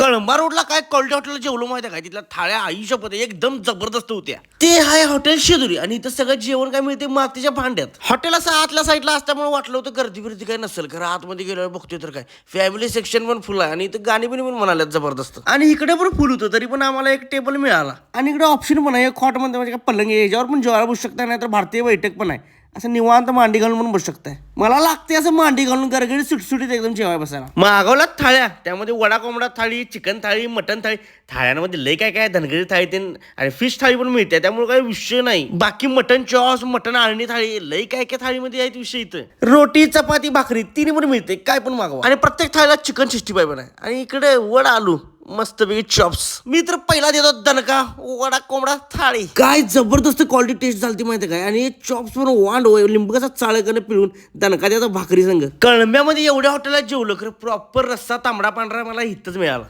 कळंबा रोडला काय कळटे हॉटेलला जेवलो माहिती आहे काय? तिथल्या थाळ्या आयुष्यपत एकदम जबरदस्त होत्या. ते आहे हॉटेल शेजुरी आणि इथं सगळं जेवण काय मिळते? मातीच्या भांड्यात. हॉटेल असं आतल्या साईडला असल्यामुळे वाटलं होतं गर्दी बिर्दी काय नसेल. खरं आतमध्ये गेल्यावर बघतोय तर काय? फॅमिली सेक्शन पण फुल आहे आणि इथं गाणी बिणी पण म्हणाल्यात जबरदस्त. आणि इकडे पण फुल होतं तरी पण आम्हाला एक टेबल मिळाला. आणि इकडे ऑप्शन पण आहे एक हॉट म्हणजे काय पलंग याच्यावर पण जेवायला बसू शकता नाही तर भारतीय बैठक पण आहे. असं निवांत मांडी घालून पण बसू शकताय. मला लागते असं मांडी घालून गरगडी सुटसुटीत एकदम जेवाय बसायला. मागवल्यात थाळ्या त्यामध्ये वडा कोंबडा थाळी चिकन थाळी मटन थाळी. थाळ्यांमध्ये लय काय काय धनगरी थाळी ते आणि फिश थाळी पण मिळते त्यामुळे काही विषय नाही. बाकी मटन चॉस मटन आळणी थाळी लय काय काय थाळीमध्ये आहेत विषय इथं. रोटी चपाती भाकरी तिन्ही पण मिळते काय पण मागवा. आणि प्रत्येक थाळीला चिकन सिक्स्टी फाय पण आहे. आणि इकडे वड आलू. मस्तपैकी चॉप्स मी तर पहिला देतो दणका वडा कोंबडा थाळी. काय जबरदस्त क्वालिटी टेस्ट झाली माहिती काय? आणि चॉप्स पण वांड लिंबूचा चाळकने पिळून दणका द्याचा भाकरी संघ कळंब्यामध्ये एवढ्या हॉटेलात जेवलं खरं प्रॉपर रस्सा तांबडा पांढरा मला इथंच मिळाला.